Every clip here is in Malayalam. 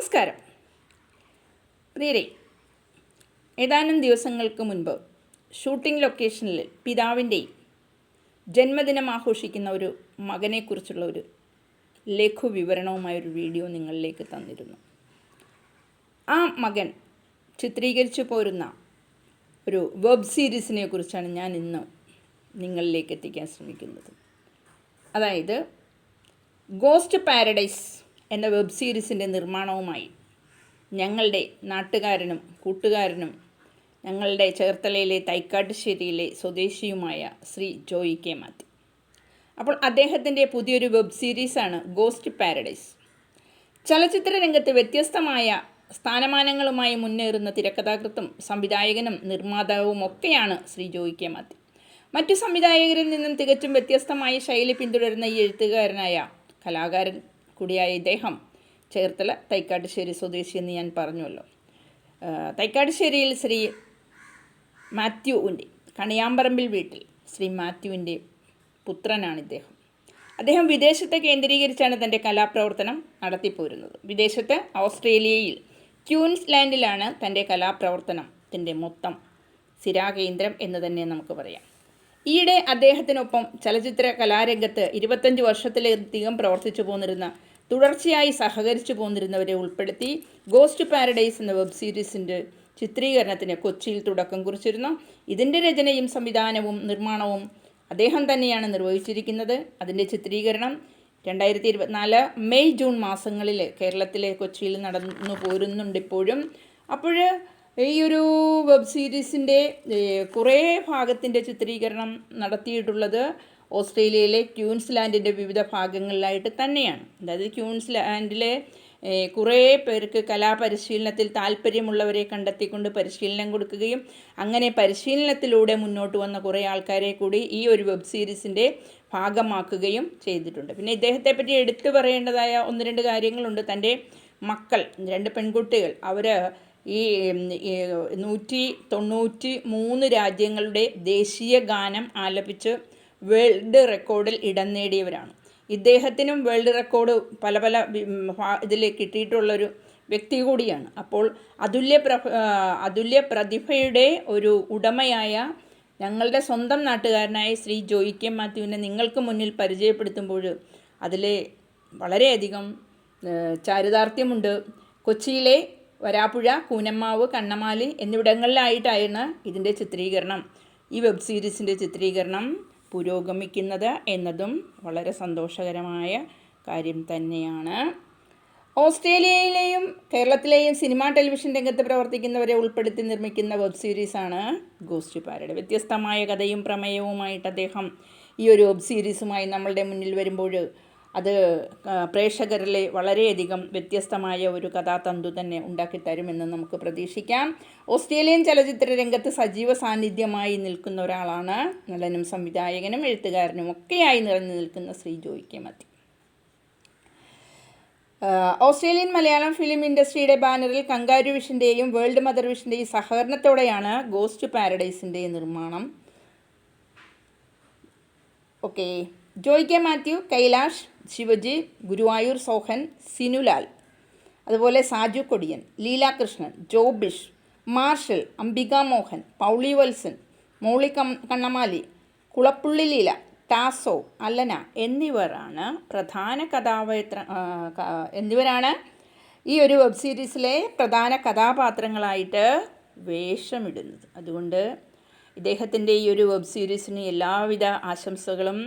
നമസ്കാരം. പ്രിയരെ ഏതാനും ദിവസങ്ങൾക്ക് മുൻപ് ഷൂട്ടിംഗ് ലൊക്കേഷനിൽ പിതാവിന്റെയും ജന്മദിനം ആഘോഷിക്കുന്ന ഒരു മകനെക്കുറിച്ചുള്ള ഒരു ലഘു വിവരണവുമായ ഒരു വീഡിയോ നിങ്ങളിലേക്ക് തന്നിരുന്നു. ആ മകൻ ചിത്രീകരിച്ചു പോരുന്ന ഒരു വെബ് സീരീസിനെ കുറിച്ചാണ് ഞാൻ ഇന്ന് നിങ്ങളിലേക്ക് എത്തിക്കാൻ ശ്രമിക്കുന്നത്. അതായത് ഗോസ്റ്റ് പാരഡൈസ് എന്ന വെബ് സീരീസിന്റെ നിർമ്മാണവുമായി ഞങ്ങളുടെ നാട്ടുകാരനും കൂട്ടുകാരനും ഞങ്ങളുടെ ചേർത്തലയിലെ തൈക്കാട്ടുശ്ശേരിയിലെ സ്വദേശിയുമായ ശ്രീ ജോയി കെ മാത്യു. അപ്പോൾ അദ്ദേഹത്തിന്റെ പുതിയൊരു വെബ് സീരീസാണ് ഗോസ്റ്റ് പാരഡൈസ് ചലച്ചിത്ര രംഗത്ത് വ്യത്യസ്തമായ സ്ഥാനമാനങ്ങളുമായി മുന്നേറുന്ന തിരക്കഥാകൃത്തും സംവിധായകനും നിർമ്മാതാവും ഒക്കെയാണ് ശ്രീ ജോയി കെ മാത്യു. മറ്റു സംവിധായകരിൽ നിന്നും തികച്ചും വ്യത്യസ്തമായ ശൈലി പിന്തുടരുന്ന ഈ എഴുത്തുകാരനായ കലാകാരൻ കൂടിയായ ഇദ്ദേഹം ചേർത്തല തൈക്കാട്ടുശ്ശേരി സ്വദേശി എന്ന് ഞാൻ പറഞ്ഞുവല്ലോ. തൈക്കാട്ടുശ്ശേരിയിൽ ശ്രീ മാത്യുവിന്റെ കണിയാമ്പറമ്പിൽ വീട്ടിൽ ശ്രീ മാത്യുവിന്റെ പുത്രനാണ് ഇദ്ദേഹം. അദ്ദേഹം വിദേശത്തെ കേന്ദ്രീകരിച്ചാണ് തന്റെ കലാപ്രവർത്തനം നടത്തിപ്പോരുന്നത്. വിദേശത്ത് ഓസ്ട്രേലിയയിൽ ക്യൂൻസ്ലാൻഡിലാണ് തന്റെ കലാപ്രവർത്തനത്തിന്റെ മൊത്തം സ്ഥിരാകേന്ദ്രം എന്ന് തന്നെ നമുക്ക് പറയാം. ഈയിടെ അദ്ദേഹത്തിനൊപ്പം ചലച്ചിത്ര കലാരംഗത്ത് ഇരുപത്തഞ്ച് വർഷത്തിലധികം പ്രവർത്തിച്ചു പോന്നിരുന്ന തുടർച്ചയായി സഹകരിച്ചു പോന്നിരുന്നവരെ ഉൾപ്പെടുത്തി ഗോസ്റ്റ് പാരഡൈസ് എന്ന വെബ് സീരീസിന്റെ ചിത്രീകരണത്തിന് കൊച്ചിയിൽ തുടക്കം കുറിച്ചിരുന്നു. ഇതിന്റെ രചനയും സംവിധാനവും നിർമ്മാണവും അദ്ദേഹം തന്നെയാണ് നിർവഹിച്ചിരിക്കുന്നത്. അതിന്റെ ചിത്രീകരണം രണ്ടായിരത്തി ഇരുപത്തിനാല് മെയ് ജൂൺ മാസങ്ങളിൽ കേരളത്തിലെ കൊച്ചിയിൽ നടന്നു പോരുന്നുണ്ട് ഇപ്പോഴും. അപ്പോൾ ഈ ഒരു വെബ് സീരീസിന്റെ കുറേ ഭാഗത്തിന്റെ ചിത്രീകരണം നടത്തിയിട്ടുള്ളത് ഓസ്ട്രേലിയയിലെ ക്യൂൻസ്ലാൻഡിന്റെ വിവിധ ഭാഗങ്ങളിലായിട്ട് തന്നെയാണ്. അതായത് ക്യൂൻസ്ലാൻഡിലെ കുറേ പേർക്ക് കലാപരിശീലനത്തിൽ താല്പര്യമുള്ളവരെ കണ്ടെത്തിക്കൊണ്ട് പരിശീലനം കൊടുക്കുകയും അങ്ങനെ പരിശീലനത്തിലൂടെ മുന്നോട്ട് വന്ന കുറേ ആൾക്കാരെ കൂടി ഈ ഒരു വെബ് സീരീസിന്റെ ഭാഗമാക്കുകയും ചെയ്തിട്ടുണ്ട്. പിന്നെ ഇദ്ദേഹത്തെ പറ്റി എടുത്തു പറയേണ്ടതായ ഒന്ന് രണ്ട് കാര്യങ്ങളുണ്ട്. തന്റെ മക്കൾ രണ്ട് പെൺകുട്ടികൾ അവർ ഈ നൂറ്റി തൊണ്ണൂറ്റി മൂന്ന് രാജ്യങ്ങളുടെ ദേശീയ ഗാനം ആലപിച്ച് വേൾഡ് റെക്കോർഡിൽ ഇടം നേടിയവരാണ്. ഇദ്ദേഹത്തിനും വേൾഡ് റെക്കോർഡ് പല പല ഇതിൽ കിട്ടിയിട്ടുള്ളൊരു വ്യക്തി കൂടിയാണ്. അപ്പോൾ അതുല്യ പ്രഭ അതുല്യ പ്രതിഭയുടെ ഒരു ഉടമയായ ഞങ്ങളുടെ സ്വന്തം നാട്ടുകാരനായ ശ്രീ ജോയി കെ മാത്യുവിനെ നിങ്ങൾക്ക് മുന്നിൽ പരിചയപ്പെടുത്തുമ്പോൾ അതിൽ വളരെയധികം ചാരിതാർത്ഥ്യമുണ്ട്. കൊച്ചിയിലെ വരാപ്പുഴ കൂനമ്മാവ് കണ്ണമാലി എന്നിവിടങ്ങളിലായിട്ടായിരുന്നു ഇതിന്റെ ചിത്രീകരണം. ഈ വെബ് സീരീസിന്റെ ചിത്രീകരണം പുരോഗമിക്കുന്നത് എന്നതും വളരെ സന്തോഷകരമായ കാര്യം തന്നെയാണ്. ഓസ്ട്രേലിയയിലെയും കേരളത്തിലെയും സിനിമാ ടെലിവിഷൻ രംഗത്ത് പ്രവർത്തിക്കുന്നവരെ ഉൾപ്പെടുത്തി നിർമ്മിക്കുന്ന വെബ് സീരീസാണ് ഗോസ്റ്റ് പാരഡ് വ്യത്യസ്തമായ കഥയും പ്രമേയവുമായിട്ട് അദ്ദേഹം ഈ ഒരു വെബ് സീരീസുമായി നമ്മളുടെ മുന്നിൽ വരുമ്പോൾ അത് പ്രേക്ഷകരിലെ വളരെയധികം വ്യത്യസ്തമായ ഒരു കഥാതന്തു തന്നെ ഉണ്ടാക്കിത്തരുമെന്ന് നമുക്ക് പ്രതീക്ഷിക്കാം. ഓസ്ട്രേലിയൻ ചലച്ചിത്ര രംഗത്ത് സജീവ സാന്നിധ്യമായി നിൽക്കുന്ന ഒരാളാണ്. നടനും സംവിധായകനും എഴുത്തുകാരനും ഒക്കെയായി നിറഞ്ഞു നിൽക്കുന്ന ശ്രീ ജോയി കെ മതി. ഓസ്ട്രേലിയൻ മലയാളം ഫിലിം ഇൻഡസ്ട്രിയുടെ ബാനറിൽ കങ്കാരു വിഷന്റെയും വേൾഡ് മദർ വിഷന്റെയും സഹകരണത്തോടെയാണ് ഗോസ്റ്റ് പാരഡൈസിന്റെ നിർമ്മാണം. ഓക്കെ. ജോയ് കെ മാത്യു കൈലാഷ് ശിവജി ഗുരുവായൂർ സോഹൻ സിനുലാൽ. അതുപോലെ സാജു കൊടിയൻ ലീലാകൃഷ്ണൻ ജോബിഷ് മാർഷൽ അംബിക മോഹൻ പൗളി വത്സൻ മൗളി കണ്ണമാലി കുളപ്പുള്ളി ലീല ടാസോ അല്ലന എന്നിവരാണ് പ്രധാന കഥാപാത്ര എന്നിവരാണ് ഈ ഒരു വെബ് സീരീസിലെ പ്രധാന കഥാപാത്രങ്ങളായിട്ട് വേഷമിടുന്നത്. അതുകൊണ്ട് ഇദ്ദേഹത്തിന്റെ ഈ ഒരു വെബ് സീരീസിന് എല്ലാവിധ ആശംസകളും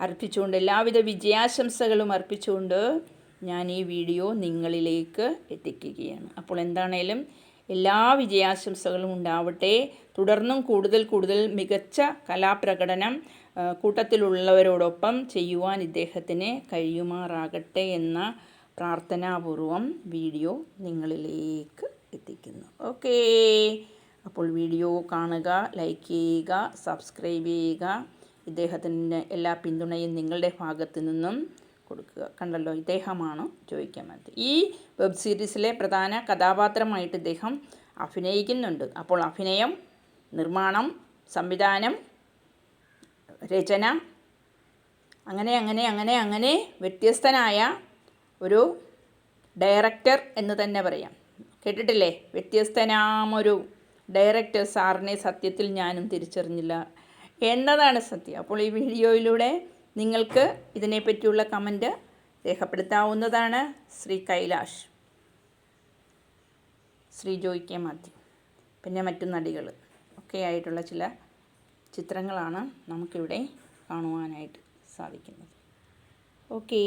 അർപ്പിച്ചുകൊണ്ട് എല്ലാവിധ വിജയാശംസകളും അർപ്പിച്ചുകൊണ്ട് ഞാൻ ഈ വീഡിയോ നിങ്ങളിലേക്ക് എത്തിക്കുകയാണ്. അപ്പോൾ എന്താണേലും എല്ലാ വിജയാശംസകളും ഉണ്ടാവട്ടെ. തുടർന്നും കൂടുതൽ കൂടുതൽ മികച്ച കലാപ്രകടനം കൂട്ടത്തിലുള്ളവരോടൊപ്പം ചെയ്യുവാൻ ഇദ്ദേഹത്തിന് കഴിയുമാറാകട്ടെ എന്ന പ്രാർത്ഥനാപൂർവം വീഡിയോ നിങ്ങളിലേക്ക് എത്തിക്കുന്നു. ഓക്കേ. അപ്പോൾ വീഡിയോ കാണുക ലൈക്ക് ചെയ്യുക സബ്സ്ക്രൈബ് ചെയ്യുക. ഇദ്ദേഹത്തിന്റെ എല്ലാ പിന്തുണയും നിങ്ങളുടെ ഭാഗത്തു നിന്നും കൊടുക്കുക. കണ്ടല്ലോ ഇദ്ദേഹമാണ് ചോദിക്കാൻ മതി ഈ വെബ് സീരീസിലെ പ്രധാന കഥാപാത്രമായിട്ട് ഇദ്ദേഹം അഭിനയിക്കുന്നുണ്ട്. അപ്പോൾ അഭിനയം നിർമ്മാണം സംവിധാനം രചന അങ്ങനെ അങ്ങനെ അങ്ങനെ അങ്ങനെ വ്യത്യസ്തനായ ഒരു ഡയറക്ടർ എന്ന് തന്നെ പറയാം. കേട്ടിട്ടില്ലേ? വ്യത്യസ്തനാമൊരു ഡയറക്ടർ സാറിനെ സത്യത്തിൽ ഞാനും തിരിച്ചറിഞ്ഞില്ല എന്നതാണ് സത്യം. അപ്പോൾ ഈ വീഡിയോയിലൂടെ നിങ്ങൾക്ക് ഇതിനെപ്പറ്റിയുള്ള കമന്റ് രേഖപ്പെടുത്താവുന്നതാണ് ശ്രീ കൈലാഷ്. ശ്രീ ജോയ് കെ മാത്യു. പിന്നെ മറ്റു നടികൾ ഒക്കെ ആയിട്ടുള്ള ചില ചിത്രങ്ങളാണ് നമുക്കിവിടെ കാണുവാനായിട്ട് സാധിക്കുന്നത്. ഓക്കെ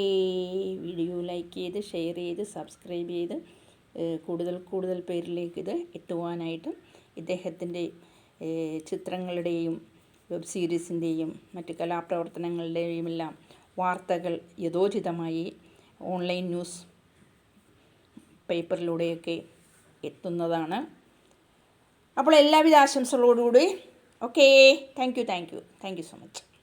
വീഡിയോ ലൈക്ക് ചെയ്ത് ഷെയർ ചെയ്ത് സബ്സ്ക്രൈബ് ചെയ്ത് കൂടുതൽ കൂടുതൽ പേരിലേക്ക് ഇത് എത്തുവാനായിട്ട് ഇദ്ദേഹത്തിന്റെ ചിത്രങ്ങളുടെയും വെബ് സീരീസിന്റെയും മറ്റ് കലാപ്രവർത്തനങ്ങളുടെയും എല്ലാം വാർത്തകൾ യഥോചിതമായി ഓൺലൈൻ ന്യൂസ് പേപ്പറിലൂടെയൊക്കെ എത്തുന്നതാണ്. അപ്പോൾ എല്ലാവിധ ആശംസകളോടുകൂടി okay thank you thank you thank you so much